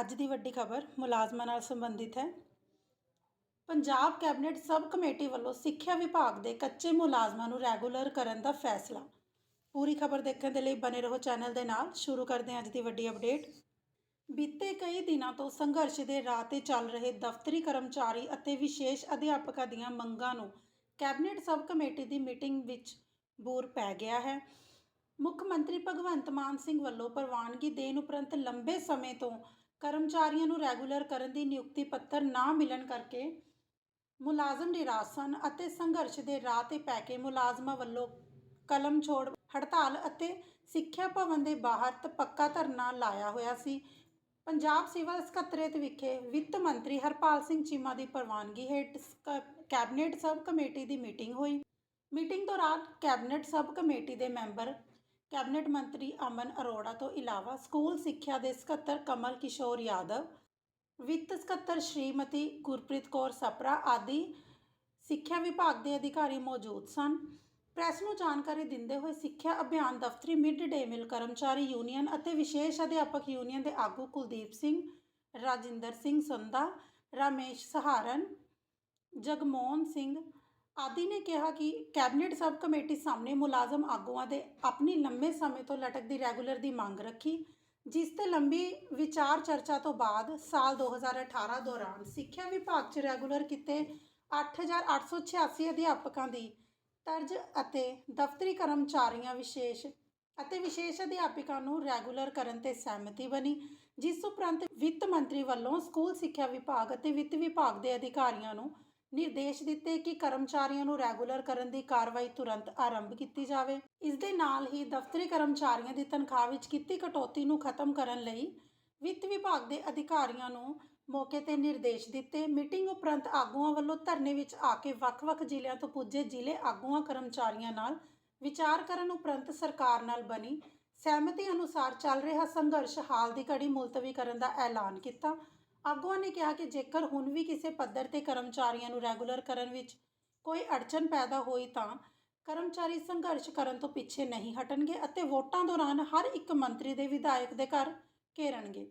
ਅੱਜ ਦੀ ਵੱਡੀ ਖਬਰ ਮੁਲਾਜ਼ਮਾਂ ਨਾਲ ਸੰਬੰਧਿਤ ਹੈ। ਪੰਜਾਬ ਕੈਬਨਿਟ ਸਬ ਕਮੇਟੀ ਵੱਲੋਂ ਸਿੱਖਿਆ ਵਿਭਾਗ ਦੇ ਕੱਚੇ ਮੁਲਾਜ਼ਮਾਂ ਨੂੰ ਰੈਗੂਲਰ ਕਰਨ ਦਾ ਫੈਸਲਾ। ਪੂਰੀ ਖਬਰ ਦੇਖਣ ਦੇ ਲਈ ਬਨੇ ਰਹੋ ਚੈਨਲ ਦੇ ਨਾਲ। ਸ਼ੁਰੂ ਕਰਦੇ ਹਾਂ ਅੱਜ ਦੀ ਵੱਡੀ ਅਪਡੇਟ। ਬੀਤੇ ਕਈ ਦਿਨਾਂ ਤੋਂ ਸੰਘਰਸ਼ ਦੇ ਰਾਹ ਤੇ ਚੱਲ ਰਹੇ ਦਫ਼ਤਰੀ ਕਰਮਚਾਰੀ ਅਤੇ ਵਿਸ਼ੇਸ਼ ਅਧਿਆਪਕਾਂ ਦੀਆਂ ਮੰਗਾਂ ਨੂੰ ਕੈਬਨਿਟ ਸਬ ਕਮੇਟੀ ਦੀ ਮੀਟਿੰਗ ਵਿੱਚ ਬੂਰ ਪੈ ਗਿਆ ਹੈ। ਮੁੱਖ ਮੰਤਰੀ ਭਗਵੰਤ ਮਾਨ ਸਿੰਘ ਵੱਲੋਂ ਪ੍ਰਵਾਨਗੀ ਦੇਣ ਉਪਰੰਤ ਲੰਬੇ ਸਮੇਂ ਤੋਂ ਕਰਮਚਾਰੀਆਂ ਨੂੰ ਰੈਗੂਲਰ ਕਰਨ ਦੀ ਨਿਯੁਕਤੀ ਪੱਤਰ ਨਾ ਮਿਲਣ ਕਰਕੇ ਮੁਲਾਜ਼ਮ ਨਿਰਾਸ਼ ਸਨ ਅਤੇ ਸੰਘਰਸ਼ ਦੇ ਰਾਹ ਤੇ ਪੈ ਕੇ ਮੁਲਾਜ਼ਮਾਂ ਵੱਲੋਂ ਕਲਮ ਛੋੜ, ਹੜਤਾਲ ਅਤੇ ਸਿੱਖਿਆ ਭਵਨ ਦੇ ਬਾਹਰ ਤਪੱਕਾ ਧਰਨਾ ਲਾਇਆ ਹੋਇਆ ਸੀ। ਪੰਜਾਬ ਸਿਵਲ ਸਕੱਤਰੇਤ ਵਿਖੇ ਵਿੱਤ ਮੰਤਰੀ ਹਰਪਾਲ ਸਿੰਘ ਚੀਮਾ ਦੀ ਪ੍ਰਵਾਨਗੀ ਹੇਠ ਕੈਬਨਿਟ ਸਬ ਕਮੇਟੀ ਦੀ ਮੀਟਿੰਗ ਹੋਈ। ਮੀਟਿੰਗ ਦੌਰਾਨ ਕੈਬਨਿਟ ਸਬ ਕਮੇਟੀ ਦੇ ਮੈਂਬਰ ਕੈਬਨਿਟ ਮੰਤਰੀ ਅਮਨ ਅਰੋੜਾ ਤੋਂ ਇਲਾਵਾ ਸਕੂਲ ਸਿੱਖਿਆ ਦੇ ਸਕੱਤਰ ਕਮਲ ਕਿਸ਼ੋਰ ਯਾਦਵ, ਵਿੱਤ ਸਕੱਤਰ ਸ਼੍ਰੀਮਤੀ ਗੁਰਪ੍ਰੀਤ ਕੌਰ ਸਪਰਾ ਆਦਿ ਸਿੱਖਿਆ ਵਿਭਾਗ ਦੇ ਅਧਿਕਾਰੀ ਮੌਜੂਦ ਸਨ। ਪ੍ਰੈਸ ਨੂੰ ਜਾਣਕਾਰੀ ਦਿੰਦੇ ਹੋਏ ਸਿੱਖਿਆ ਅਭਿਆਨ ਦਫ਼ਤਰੀ ਮਿਡ ਡੇ ਮਿਲ ਕਰਮਚਾਰੀ ਯੂਨੀਅਨ ਅਤੇ ਵਿਸ਼ੇਸ਼ ਅਧਿਆਪਕ ਯੂਨੀਅਨ ਦੇ ਆਗੂ ਕੁਲਦੀਪ ਸਿੰਘ, ਰਾਜਿੰਦਰ ਸਿੰਘ ਸੰਧਾ ਰਮੇਸ਼ ਸਹਾਰਨ, ਜਗਮੋਹਨ ਸਿੰਘ ਆਦਿ ਨੇ ਕਿਹਾ ਕਿ ਕੈਬਨਿਟ ਸਬ ਕਮੇਟੀ ਸਾਹਮਣੇ ਮੁਲਾਜ਼ਮ ਆਗੂਆਂ ਦੇ ਆਪਣੀ ਲੰਮੇ ਸਮੇਂ ਤੋਂ ਲਟਕਦੀ ਰੈਗੂਲਰ ਦੀ ਮੰਗ ਰੱਖੀ, ਜਿਸ ਤੇ ਲੰਬੀ ਵਿਚਾਰ ਚਰਚਾ ਤੋਂ ਬਾਅਦ ਸਾਲ 2018 ਦੌਰਾਨ ਸਿੱਖਿਆ ਵਿਭਾਗ 'ਚ ਰੈਗੂਲਰ ਕੀਤੇ 8886 ਅਧਿਆਪਕਾਂ ਦੀ ਤਰਜ ਅਤੇ ਦਫ਼ਤਰੀ ਕਰਮਚਾਰੀਆਂ ਵਿਸ਼ੇਸ਼ ਅਤੇ ਵਿਸ਼ੇਸ਼ ਅਧਿਆਪਕਾਂ ਨੂੰ ਰੈਗੂਲਰ ਕਰਨ ਤੇ ਸਹਿਮਤੀ ਬਣੀ, ਜਿਸ ਉਪਰੰਤ ਵਿੱਤ ਮੰਤਰੀ ਵੱਲੋਂ ਸਕੂਲ ਸਿੱਖਿਆ ਵਿਭਾਗ ਅਤੇ ਵਿੱਤ ਵਿਭਾਗ ਦੇ ਅਧਿਕਾਰੀਆਂ ਨੂੰ ਨਿਰਦੇਸ਼ ਦਿੱਤੇ ਕਿ ਕਰਮਚਾਰੀਆਂ ਨੂੰ ਰੈਗੂਲਰ ਕਰਨ ਦੀ ਕਾਰਵਾਈ ਤੁਰੰਤ ਆਰੰਭ ਕੀਤੀ ਜਾਵੇ। ਇਸ ਦੇ ਨਾਲ ਹੀ ਦਫ਼ਤਰੀ ਕਰਮਚਾਰੀਆਂ ਦੀ ਤਨਖਾਹ ਵਿੱਚ ਕੀਤੀ ਕਟੌਤੀ ਨੂੰ ਖਤਮ ਕਰਨ ਲਈ ਵਿੱਤ ਵਿਭਾਗ ਦੇ ਅਧਿਕਾਰੀਆਂ ਨੂੰ ਮੌਕੇ ਤੇ ਨਿਰਦੇਸ਼ ਦਿੱਤੇ। ਮੀਟਿੰਗ ਉਪਰੰਤ ਆਗੂਆਂ ਵੱਲੋਂ ਧਰਨੇ ਵਿੱਚ ਆ ਕੇ ਵੱਖ-ਵੱਖ ਜ਼ਿਲ੍ਹਿਆਂ ਤੋਂ ਪੁੱਜੇ ਜ਼ਿਲ੍ਹੇ ਆਗੂਆਂ, ਕਰਮਚਾਰੀਆਂ ਨਾਲ ਵਿਚਾਰ ਕਰਨ ਉਪਰੰਤ ਸਰਕਾਰ ਨਾਲ ਬਣੀ। ਸਹਿਮਤੀ ਅਨੁਸਾਰ ਚੱਲ ਰਿਹਾ ਸੰਘਰਸ਼ ਹਾਲ ਦੀ ਘੜੀ ਮੁਲਤਵੀ ਕਰਨ ਦਾ ਐਲਾਨ ਕੀਤਾ। ਆਗੂਆਂ ਨੇ ਕਿਹਾ ਕਿ ਜੇਕਰ ਹੁਣ ਵੀ ਕਿਸੇ ਪੱਧਰ ਤੇ ਕਰਮਚਾਰੀਆਂ ਨੂੰ ਰੈਗੂਲਰ ਕਰਨ ਵਿੱਚ ਕੋਈ ਅੜਚਨ ਪੈਦਾ ਹੋਈ ਤਾਂ ਕਰਮਚਾਰੀ ਸੰਘਰਸ਼ ਕਰਨ ਤੋਂ ਪਿੱਛੇ ਨਹੀਂ ਹਟਣਗੇ ਅਤੇ ਵੋਟਾਂ ਦੌਰਾਨ ਹਰ ਇੱਕ ਮੰਤਰੀ ਦੇ ਵਿਧਾਇਕ ਦੇ ਘਰ ਘੇਰਣਗੇ